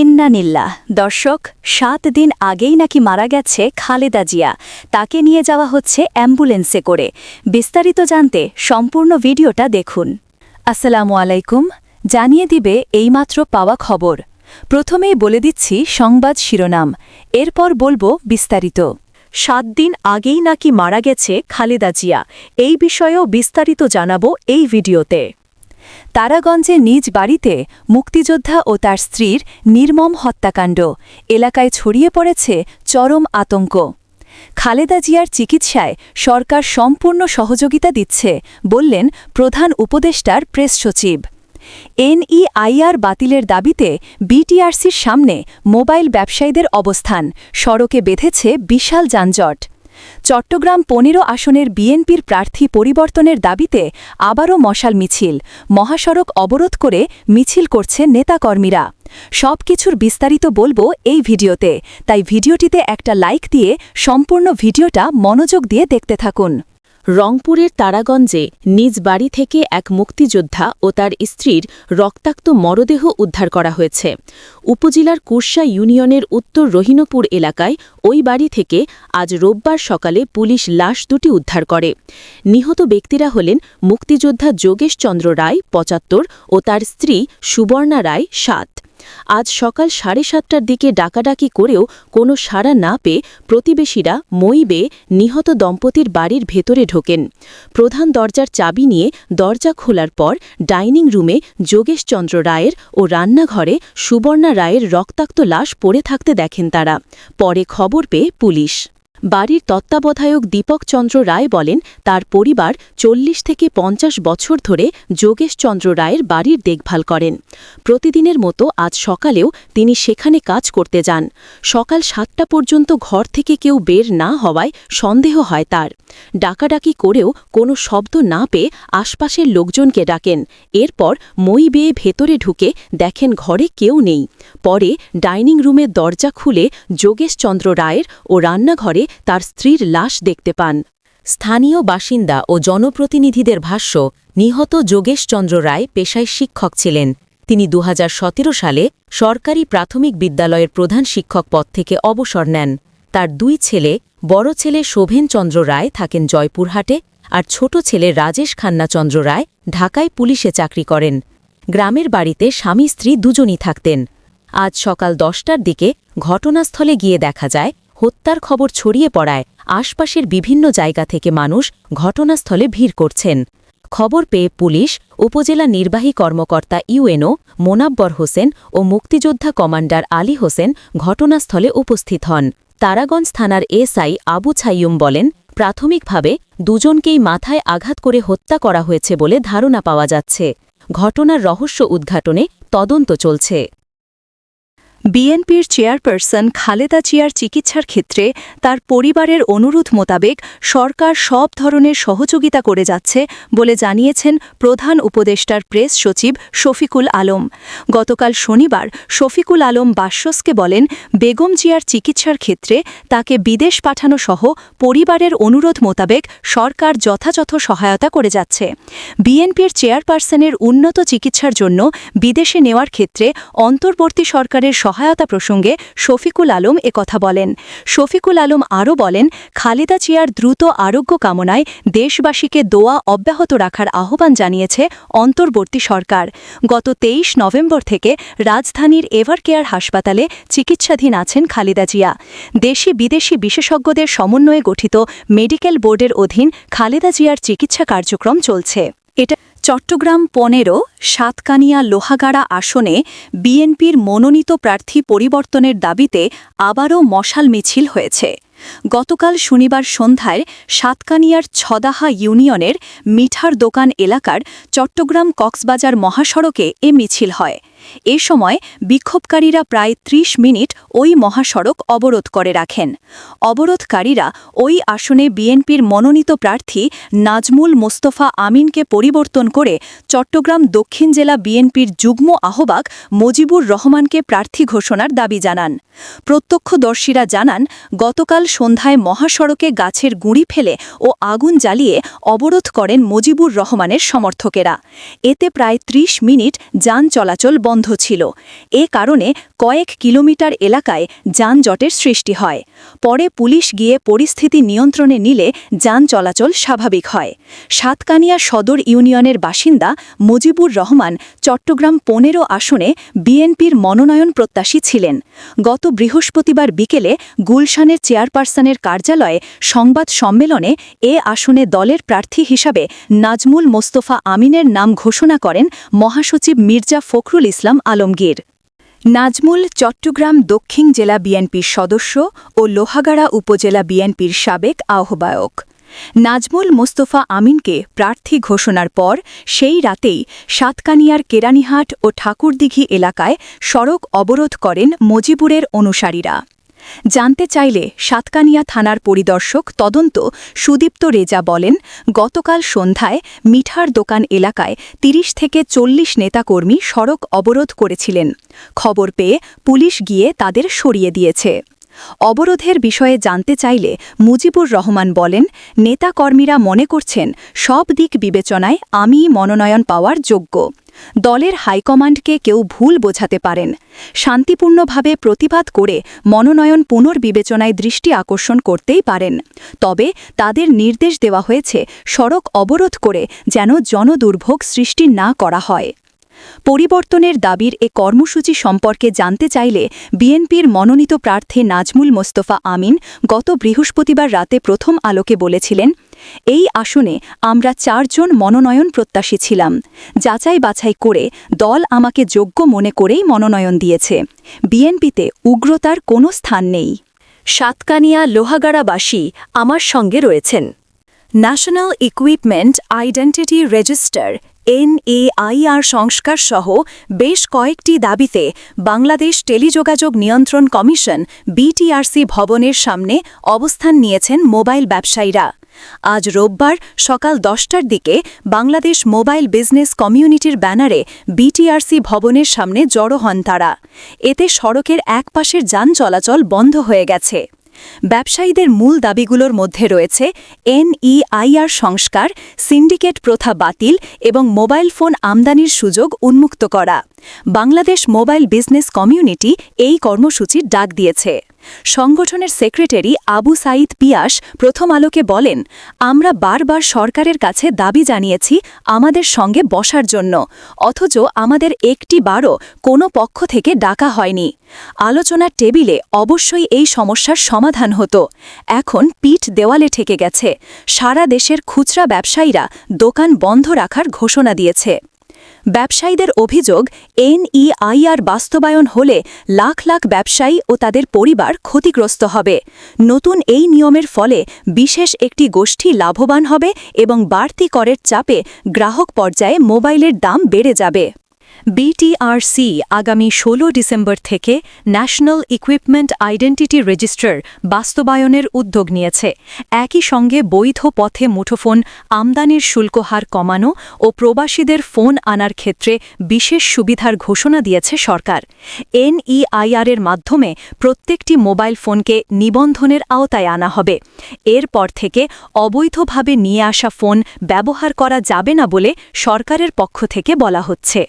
ইন্নানিল্লাহ দর্শক, সাত দিন আগেই নাকি মারা গেছে খালেদা জিয়া। তাকে নিয়ে যাওয়া হচ্ছে অ্যাম্বুলেন্সে করে। বিস্তারিত জানতে সম্পূর্ণ ভিডিওটা দেখুন। আসসালামু আলাইকুম, জানিয়ে দিবে এইমাত্র পাওয়া খবর। প্রথমেই বলে দিচ্ছি সংবাদ শিরোনাম। এরপর বলব বিস্তারিত। সাত দিন আগেই নাকি মারা গেছে খালেদা জিয়া। এই বিষয়েও বিস্তারিত জানাব এই ভিডিওতে। তারাগঞ্জে নিজ বাড়িতে মুক্তিযোদ্ধা ও তার স্ত্রীর নির্মম হত্যাকাণ্ড। এলাকায় ছড়িয়ে পড়েছে চরম আতঙ্ক। খালেদা জিয়ার চিকিৎসায় সরকার সম্পূর্ণ সহযোগিতা দিচ্ছে, বললেন প্রধান উপদেষ্টার প্রেস সচিব। এনইআইআর বাতিলের দাবিতে বিটিআরসির সামনে মোবাইল ব্যবসায়ীদের অবস্থান, সড়কে বেঁধেছে বিশাল যানজট। চট্টগ্রাম পনেরো আসনের বিএনপির প্রার্থী পরিবর্তনের দাবিতে আবারও মশাল মিছিল। মহাসড়ক অবরোধ করে মিছিল করছে নেতাকর্মীরা। সব কিছুর বিস্তারিত বলব এই ভিডিওতে। তাই ভিডিওটিতে একটা লাইক দিয়ে সম্পূর্ণ ভিডিওটা মনোযোগ দিয়ে দেখতে থাকুন। রংপুরের তারাগঞ্জে নিজ বাড়ি থেকে এক মুক্তিযোদ্ধা ও তার স্ত্রীর রক্তাক্ত মরদেহ উদ্ধার করা হয়েছে। উপজেলার কুর্সা ইউনিয়নের উত্তর রহিনপুর এলাকায় ওই বাড়ি থেকে আজ রোববার সকালে পুলিশ লাশ দুটি উদ্ধার করে। নিহত ব্যক্তিরা হলেন মুক্তিযোদ্ধা যোগেশ চন্দ্র রায়, পঁচাত্তর, ও তার স্ত্রী সুবর্ণা রায়, সাত। আজ সকাল সাড়ে সাতটার দিকে ডাকাডাকি করেও কোনো সাড়া না পেয়ে প্রতিবেশীরা মই বেয়ে নিহত দম্পতির বাড়ির ভেতরে ঢোকেন। প্রধান দরজার চাবি নিয়ে দরজা খোলার পর ডাইনিং রুমে যোগেশচন্দ্র রায়ের ও রান্নাঘরে সুবর্ণা রায়ের রক্তাক্ত লাশ পড়ে থাকতে দেখেন তারা। পরে খবর পেয়ে পুলিশ। বাড়ির তত্ত্বাবধায়ক দীপক চন্দ্র রায় বলেন, তার পরিবার চল্লিশ থেকে পঞ্চাশ বছর ধরে যোগেশচন্দ্র রায়ের বাড়ির দেখভাল করেন। প্রতিদিনের মতো আজ সকালেও তিনি সেখানে কাজ করতে যান। সকাল সাতটা পর্যন্ত ঘর থেকে কেউ বের না হওয়ায় সন্দেহ হয় তার। ডাকাডাকি করেও কোনো শব্দ না পেয়ে আশপাশের লোকজনকে ডাকেন। এরপর মই বেয়ে ভেতরে ঢুকে দেখেন ঘরে কেউ নেই। পরে ডাইনিং রুমের দরজা খুলে যোগেশচন্দ্র রায়ের ও রান্নাঘরে তার স্ত্রীর লাশ দেখতে পান। স্থানীয় বাসিন্দা ও জনপ্রতিনিধিদের ভাষ্য, নিহত যোগেশচন্দ্র রায় পেশায় শিক্ষক ছিলেন। তিনি দু হাজার সতেরো সালে সরকারি প্রাথমিক বিদ্যালয়ের প্রধান শিক্ষক পদ থেকে অবসর নেন। তার দুই ছেলে, বড় ছেলে শোভেনচন্দ্র রায় থাকেন জয়পুরহাটে আর ছোট ছেলে রাজেশ খান্নাচন্দ্র রায় ঢাকায় পুলিশে চাকরি করেন। গ্রামের বাড়িতে স্বামী স্ত্রী দুজনই থাকতেন। আজ সকাল দশটার দিকে ঘটনাস্থলে গিয়ে দেখা যায় হত্যার খবর ছড়িয়ে পড়ায় আশপাশের বিভিন্ন জায়গা থেকে মানুষ ঘটনাস্থলে ভিড় করছেন। খবর পেয়ে পুলিশ, উপজেলা নির্বাহী কর্মকর্তা ইউএনও, মোনাব্বর হোসেন ও মুক্তিযোদ্ধা কমান্ডার আলী হোসেন ঘটনাস্থলে উপস্থিত হন। তারাগঞ্জ থানার এসআই আবু ছাইয়ুম বলেন, প্রাথমিকভাবে দুজনকেই মাথায় আঘাত করে হত্যা করা হয়েছে বলে ধারণা পাওয়া যাচ্ছে। ঘটনার রহস্য উদ্ঘাটনে তদন্ত চলছে। বিএনপির চেয়ারপারসন খালেদা জিয়ার চিকিৎসার ক্ষেত্রে তার পরিবারের অনুরোধ মোতাবেক সরকার সব ধরনের সহযোগিতা করে যাচ্ছে বলে জানিয়েছেন প্রধান উপদেষ্টার প্রেস সচিব শফিকুল আলম। গতকাল শনিবার শফিকুল আলম বাস্যসকে বলেন, বেগম জিয়ার চিকিৎসার ক্ষেত্রে তাকে বিদেশ পাঠানো সহ পরিবারের অনুরোধ মোতাবেক সরকার যথাযথ সহায়তা করে যাচ্ছে। বিএনপির চেয়ারপারসনের উন্নত চিকিৎসার জন্য বিদেশে নেওয়ার ক্ষেত্রে অন্তর্বর্তী সরকারের সহায়তা প্রসঙ্গে শফিকুল আলম একথা বলেন। শফিকুল আলম আরও বলেন, খালেদা জিয়ার দ্রুত আরোগ্য কামনায় দেশবাসীকে দোয়া অব্যাহত রাখার আহ্বান জানিয়েছে অন্তর্বর্তী সরকার। গত তেইশ নভেম্বর থেকে রাজধানীর এভারকেয়ার হাসপাতালে চিকিৎসাধীন আছেন খালেদা জিয়া। দেশি বিদেশি বিশেষজ্ঞদের সমন্বয়ে গঠিত মেডিকেল বোর্ডের অধীন খালেদা জিয়ার চিকিৎসা কার্যক্রম চলছে। এটা চট্টগ্রাম পনেরো, সাতকানিয়া লোহাগাড়া আসনে বিএনপির মনোনীত প্রার্থী পরিবর্তনের দাবিতে আবারও মশাল মিছিল হয়েছে। গতকাল শনিবার সন্ধ্যায় সাতকানিয়ার ছদাহা ইউনিয়নের মিঠার দোকান এলাকার চট্টগ্রাম কক্সবাজার মহাসড়কে এ মিছিল হয়। এ সময় বিক্ষোভকারীরা প্রায় ৩০ মিনিট ওই মহাসড়ক অবরোধ করে রাখেন। অবরোধকারীরা ওই আসনে বিএনপির মনোনীত প্রার্থী নাজমুল মোস্তফা আমিনকে পরিবর্তন করে চট্টগ্রাম দক্ষিণ জেলা বিএনপির যুগ্ম আহ্বায়ক মজিবুর রহমানকে প্রার্থী ঘোষণার দাবি জানান। প্রত্যক্ষদর্শীরা জানান, গতকাল সন্ধ্যায় মহাসড়কে গাছের গুঁড়ি ফেলে ও আগুন জ্বালিয়ে অবরোধ করেন মজিবুর রহমানের সমর্থকেরা। এতে প্রায় ৩০ মিনিট যান চলাচল বন্ধ ছিল। এ কারণে কয়েক কিলোমিটার এলাকায় যানজটের সৃষ্টি হয়। পরে পুলিশ গিয়ে পরিস্থিতি নিয়ন্ত্রণে নিলে যান চলাচল স্বাভাবিক হয়। সাতকানিয়া সদর ইউনিয়নের বাসিন্দা মুজিবুর রহমান চট্টগ্রাম পনেরো আসনে বিএনপির মনোনয়ন প্রত্যাশী ছিলেন। গত বৃহস্পতিবার বিকেলে গুলশানের চেয়ারপারসনের কার্যালয়ে সংবাদ সম্মেলনে এ আসনে দলের প্রার্থী হিসাবে নাজমুল মোস্তফা আমিনের নাম ঘোষণা করেন মহাসচিব মির্জা ফখরুল ইসলাম। আলমগীর। নাজমুল চট্টগ্রাম দক্ষিণ জেলা বিএনপির সদস্য ও লোহাগাড়া উপজেলা বিএনপির সাবেক আহ্বায়ক। নাজমুল মোস্তফা আমিনকে প্রার্থী ঘোষণার পর সেই রাতেই সাতকানিয়ার কেরানীহাট ও ঠাকুরদিঘি এলাকায় সড়ক অবরোধ করেন মজিবুরের অনুসারীরা। জানতে চাইলে সাতকানিয়া থানার পরিদর্শক তদন্ত সুদীপ্ত রেজা বলেন, গতকাল সন্ধ্যায় মিঠার দোকান এলাকায় ৩০ থেকে চল্লিশ নেতাকর্মী সড়ক অবরোধ করেছিলেন। খবর পেয়ে পুলিশ গিয়ে তাদের সরিয়ে দিয়েছে। অবরোধের বিষয়ে জানতে চাইলে মুজিবুর রহমান বলেন, নেতাকর্মীরা মনে করছেন সব দিক বিবেচনায় আমিই মনোনয়ন পাওয়ার যোগ্য। দলের হাইকমান্ডকে কেউ ভুল বোঝাতে পারেন। শান্তিপূর্ণভাবে প্রতিবাদ করে মনোনয়ন পুনর্বিবেচনায় দৃষ্টি আকর্ষণ করতেই পারেন। তবে তাদের নির্দেশ দেওয়া হয়েছে সড়ক অবরোধ করে যেন জনদুর্ভোগ সৃষ্টি না করা হয়। পরিবর্তনের দাবির এ কর্মসূচি সম্পর্কে জানতে চাইলে বিএনপির মনোনীত প্রার্থী নাজমুল মোস্তফা আমিন গত বৃহস্পতিবার রাতে প্রথম আলোকে বলেছিলেন, এই আসনে আমরা চারজন মনোনয়ন প্রত্যাশী ছিলাম। যাচাই বাছাই করে দল আমাকে যোগ্য মনে করেই মনোনয়ন দিয়েছে। বিএনপিতে উগ্রতার কোনো স্থান নেই। সাতকানিয়া লোহাগাড়াবাসী আমার সঙ্গে রয়েছেন। National equipment identity register NEIR সংস্কার সহ বেশ কয়েকটি দাবিতে বাংলাদেশ টেলিযোগাযোগ নিয়ন্ত্রণ কমিশন বিটিআরসি ভবনের সামনে অবস্থান নিয়েছেন মোবাইল ব্যবসায়ীরা। আজ রোববার সকাল দশটার দিকে বাংলাদেশ মোবাইল বিজনেস কমিউনিটির ব্যানারে বিটিআরসি ভবনের সামনে জড়ো হন তারা। এতে সড়কের এক পাশের যান চলাচল বন্ধ হয়ে গেছে। ব্যবসায়ীদের মূল দাবিগুলোর মধ্যে রয়েছে এনইআইআর সংস্কার, সিন্ডিকেট প্রথা বাতিল এবং মোবাইল ফোন আমদানির সুযোগ উন্মুক্ত করা। বাংলাদেশ মোবাইল বিজনেস কমিউনিটি এই কর্মসূচির ডাক দিয়েছে। সংগঠনের সেক্রেটারি আবু সাইদ পিয়াস প্রথম আলোকে বলেন, আমরা বারবার সরকারের কাছে দাবি জানিয়েছি আমাদের সঙ্গে বসার জন্য, অথচ আমাদের একটি বারও কোনো পক্ষ থেকে ডাকা হয়নি। আলোচনার টেবিলে অবশ্যই এই সমস্যার সমাধান হতো। এখন পিঠ দেওয়ালে ঠেকে গেছে। সারা দেশের খুচরা ব্যবসায়ীরা দোকান বন্ধ রাখার ঘোষণা দিয়েছে। ব্যবসায়ীদের অভিযোগ, এনইআইআর বাস্তবায়ন হলে লাখ লাখ ব্যবসায়ী ও তাদের পরিবার ক্ষতিগ্রস্ত হবে। নতুন এই নিয়মের ফলে বিশেষ একটি গোষ্ঠী লাভবান হবে এবং বাড়তি করের চাপে গ্রাহক পর্যায়ে মোবাইলের দাম বেড়ে যাবে। বিটিআরসি আগামী ১৬ ডিসেম্বর থেকে ন্যাশনাল ইকুইপমেন্ট আইডেন্টিটি রেজিস্টার বাস্তবায়নের উদ্যোগ নিয়েছে। একই সঙ্গে বৈধ পথে মুঠোফোন, আমদানির শুল্ক হার কমানো ও প্রবাসীদের ফোন আনার ক্ষেত্রে বিশেষ সুবিধার ঘোষণা দিয়েছে সরকার। এনইআইআরের মাধ্যমে প্রত্যেকটি মোবাইল ফোনকে নিবন্ধনের আওতায় আনা হবে। এরপর থেকে অবৈধভাবে নিয়ে আসা ফোন ব্যবহার করা যাবে না বলে সরকারের পক্ষ থেকে বলা হচ্ছে।